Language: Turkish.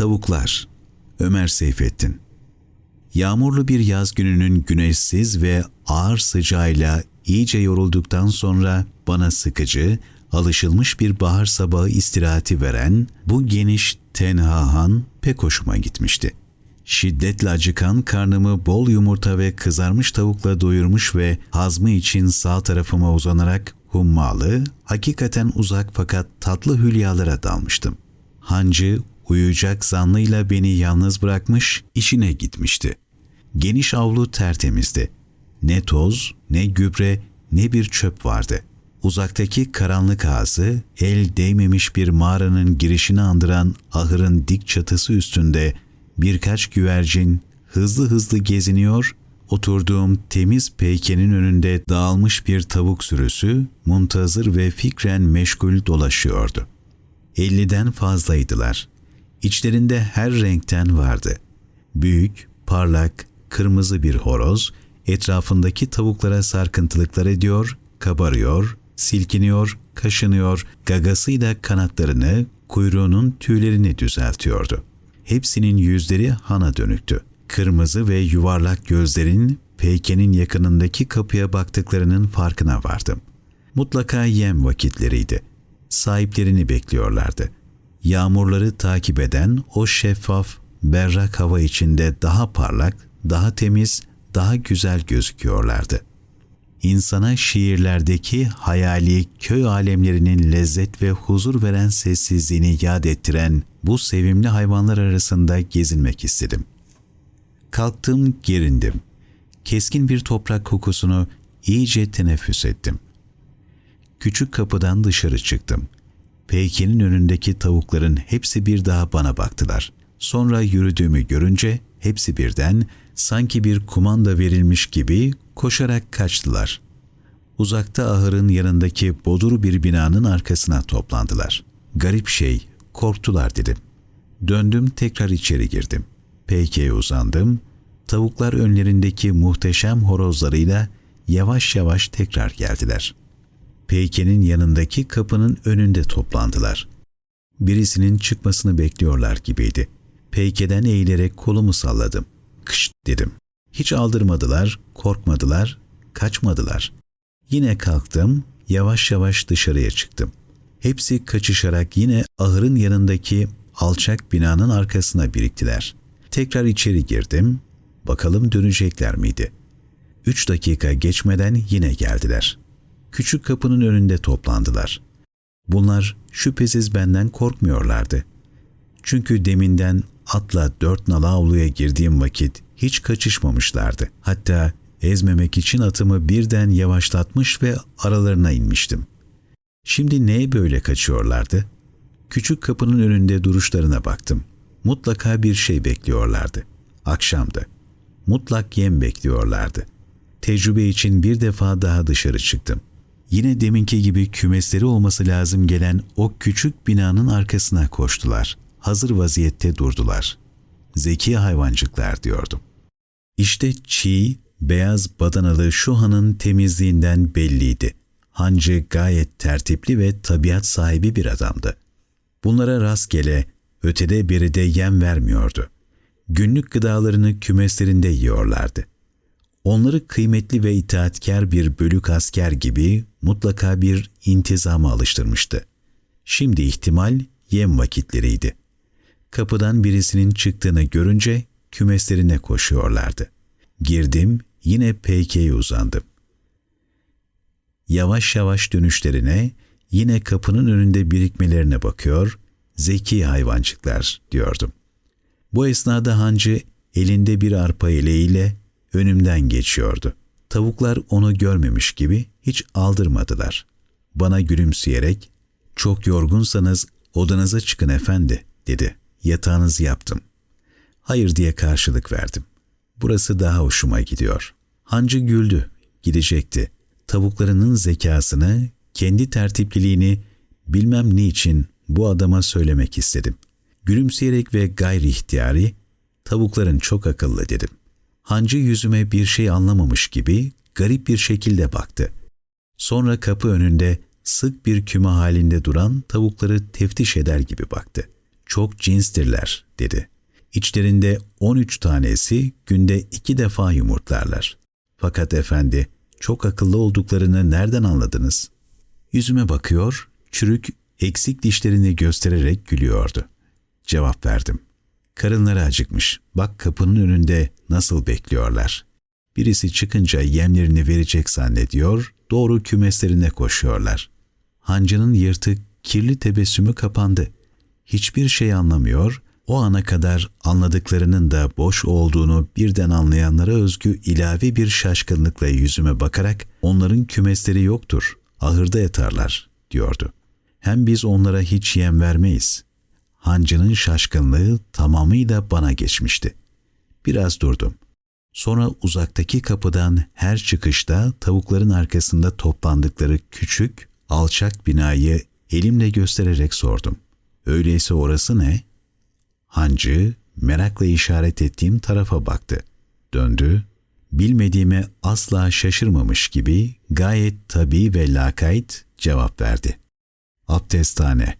Tavuklar Ömer Seyfettin Yağmurlu bir yaz gününün güneşsiz ve ağır sıcağıyla iyice yorulduktan sonra bana sıkıcı, alışılmış bir bahar sabahı istirahati veren bu geniş tenha han pek hoşuma gitmişti. Şiddetle acıkan karnımı bol yumurta ve kızarmış tavukla doyurmuş ve hazmı için sağ tarafıma uzanarak hummalı, hakikaten uzak fakat tatlı hülyalara dalmıştım. Hancı uyuyacak zannıyla beni yalnız bırakmış, işine gitmişti. Geniş avlu tertemizdi. Ne toz, ne gübre, ne bir çöp vardı. Uzaktaki karanlık ağzı, el değmemiş bir mağaranın girişini andıran ahırın dik çatısı üstünde birkaç güvercin hızlı hızlı geziniyor, oturduğum temiz peykenin önünde dağılmış bir tavuk sürüsü muntazır ve fikren meşgul dolaşıyordu. Elliden fazlaydılar. İçlerinde her renkten vardı. Büyük, parlak, kırmızı bir horoz etrafındaki tavuklara sarkıntılıklar ediyor, kabarıyor, silkiniyor, kaşınıyor, gagasıyla kanatlarını, kuyruğunun tüylerini düzeltiyordu. Hepsinin yüzleri hana dönüktü. Kırmızı ve yuvarlak gözlerin peykenin yakınındaki kapıya baktıklarının farkına vardım. Mutlaka yem vakitleriydi. Sahiplerini bekliyorlardı. Yağmurları takip eden o şeffaf, berrak hava içinde daha parlak, daha temiz, daha güzel gözüküyorlardı. İnsana şiirlerdeki hayali köy alemlerinin lezzet ve huzur veren sessizliğini yad ettiren bu sevimli hayvanlar arasında gezinmek istedim. Kalktım, gerindim. Keskin bir toprak kokusunu iyice teneffüs ettim. Küçük kapıdan dışarı çıktım. Peykenin önündeki tavukların hepsi bir daha bana baktılar. Sonra yürüdüğümü görünce hepsi birden sanki bir kumanda verilmiş gibi koşarak kaçtılar. Uzakta ahırın yanındaki bodur bir binanın arkasına toplandılar. Garip şey, korktular dedim. Döndüm tekrar içeri girdim. Peyke'ye uzandım. Tavuklar önlerindeki muhteşem horozlarıyla yavaş yavaş tekrar geldiler. Peyke'nin yanındaki kapının önünde toplandılar. Birisinin çıkmasını bekliyorlar gibiydi. Peyke'den eğilerek kolumu salladım. Kış dedim. Hiç aldırmadılar, korkmadılar, kaçmadılar. Yine kalktım, yavaş yavaş dışarıya çıktım. Hepsi kaçışarak yine ahırın yanındaki alçak binanın arkasına biriktiler. Tekrar içeri girdim, bakalım dönecekler miydi? Üç dakika geçmeden yine geldiler. Küçük kapının önünde toplandılar. Bunlar şüphesiz benden korkmuyorlardı. Çünkü deminden atla dört nala avluya girdiğim vakit hiç kaçışmamışlardı. Hatta ezmemek için atımı birden yavaşlatmış ve aralarına inmiştim. Şimdi neye böyle kaçıyorlardı? Küçük kapının önünde duruşlarına baktım. Mutlaka bir şey bekliyorlardı. Akşamdı. Mutlak yem bekliyorlardı. Tecrübe için bir defa daha dışarı çıktım. Yine deminki gibi kümesleri olması lazım gelen o küçük binanın arkasına koştular. Hazır vaziyette durdular. Zeki hayvancıklar diyordum. İşte çiğ, beyaz badanalı şu hanın temizliğinden belliydi. Hancı gayet tertipli ve tabiat sahibi bir adamdı. Bunlara rastgele, ötede beride yem vermiyordu. Günlük gıdalarını kümeslerinde yiyorlardı. Onları kıymetli ve itaatkar bir bölük asker gibi mutlaka bir intizama alıştırmıştı. Şimdi ihtimal yem vakitleriydi. Kapıdan birisinin çıktığını görünce kümeslerine koşuyorlardı. Girdim, yine peykeye uzandım. Yavaş yavaş dönüşlerine, yine kapının önünde birikmelerine bakıyor, zeki hayvancıklar diyordum. Bu esnada hancı elinde bir arpa eleğiyle önümden geçiyordu. Tavuklar onu görmemiş gibi hiç aldırmadılar. Bana gülümseyerek, ''Çok yorgunsanız odanıza çıkın efendi.'' dedi. ''Yatağınızı yaptım.'' Hayır diye karşılık verdim. Burası daha hoşuma gidiyor. Hancı güldü, gidecekti. Tavuklarının zekasını, kendi tertipliliğini bilmem niçin bu adama söylemek istedim. Gülümseyerek ve gayri ihtiyari, tavukların çok akıllı dedim. Hancı yüzüme bir şey anlamamış gibi garip bir şekilde baktı. Sonra kapı önünde sık bir küme halinde duran tavukları teftiş eder gibi baktı. çok cinstirler dedi. İçlerinde 13 tanesi günde iki defa yumurtlarlar. Fakat efendi çok akıllı olduklarını nereden anladınız? Yüzüme bakıyor, çürük, eksik dişlerini göstererek gülüyordu. Cevap verdim. Karınları acıkmış. Bak kapının önünde nasıl bekliyorlar. Birisi çıkınca yemlerini verecek zannediyor, doğru kümeslerine koşuyorlar. Hancının yırtık, kirli tebessümü kapandı. Hiçbir şey anlamıyor, o ana kadar anladıklarının da boş olduğunu birden anlayanlara özgü ilave bir şaşkınlıkla yüzüme bakarak onların kümesleri yoktur, ahırda yatarlar, diyordu. Hem biz onlara hiç yem vermeyiz. Hancının şaşkınlığı tamamıyla bana geçmişti. Biraz durdum. Sonra uzaktaki kapıdan her çıkışta tavukların arkasında toplandıkları küçük, alçak binayı elimle göstererek sordum. Öyleyse orası ne? Hancı merakla işaret ettiğim tarafa baktı. Döndü, bilmediğime asla şaşırmamış gibi gayet tabii ve lakayt cevap verdi. Abdesthane.